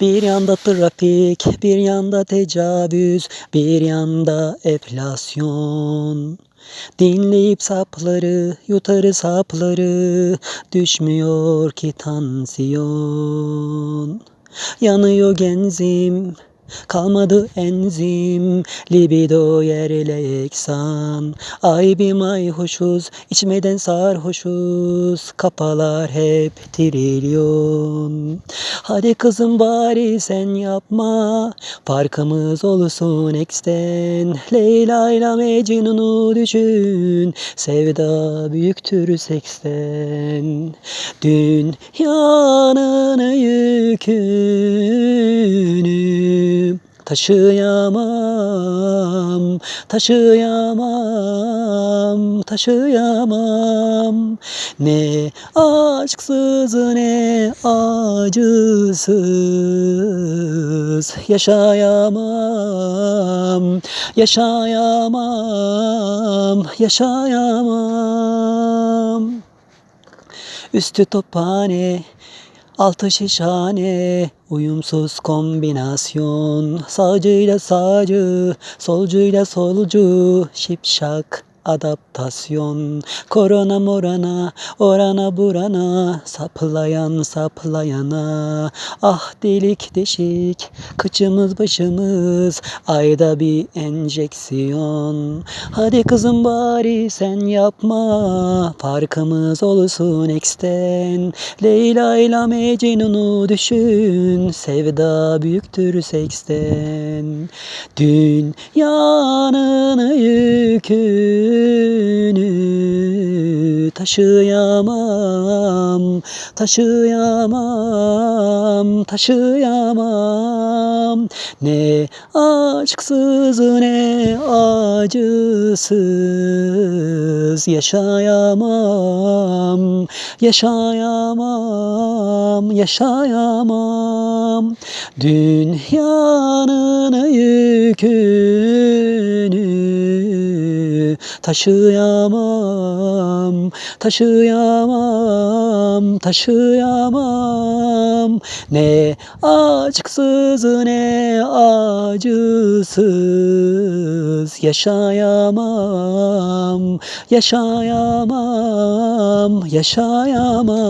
Bir yanda trafik, bir yanda tecavüz, bir yanda enflasyon. Dinleyip sapları, yutarız hapları, düşmüyor ki tansiyon. Yanıyor genzim, kalmadı enzim, libido yerle yeksan. Ay bir mayhoşuz, içmeden sarhoşuz, kafalar hep trilyon. Hadi kızım bari sen yapma, farkımız olsun eksten. Leyla ile Mecnun'u düşün, sevda büyüktür seksten. Dünyanın yükünü taşıyamam, taşıyamam, taşıyamam. Ne aşksız ne acısız yaşayamam, yaşayamam, yaşayamam. Üstü tophane, altı şişhane, uyumsuz kombinasyon. Sağcıyla sağcı, solcuyla solcu, şipşak adaptasyon. Korona morana, orana burana, saplayan saplayana. Ah delik deşik, kıçımız başımız, ayda bir enjeksiyon. Hadi kızım bari sen yapma, farkımız olsun eksten. Leyla ile Mecnun'u düşün, sevda büyüktür seksten. Dünyanın yükünü taşıyamam, taşıyamam, taşıyamam. Ne aşksız ne acısız yaşayamam, yaşayamam, yaşayamam. Dünyanın yükünü taşıyamam, taşıyamam, taşıyamam. Ne aşksız ne acısız yaşayamam, yaşayamam, yaşayamam.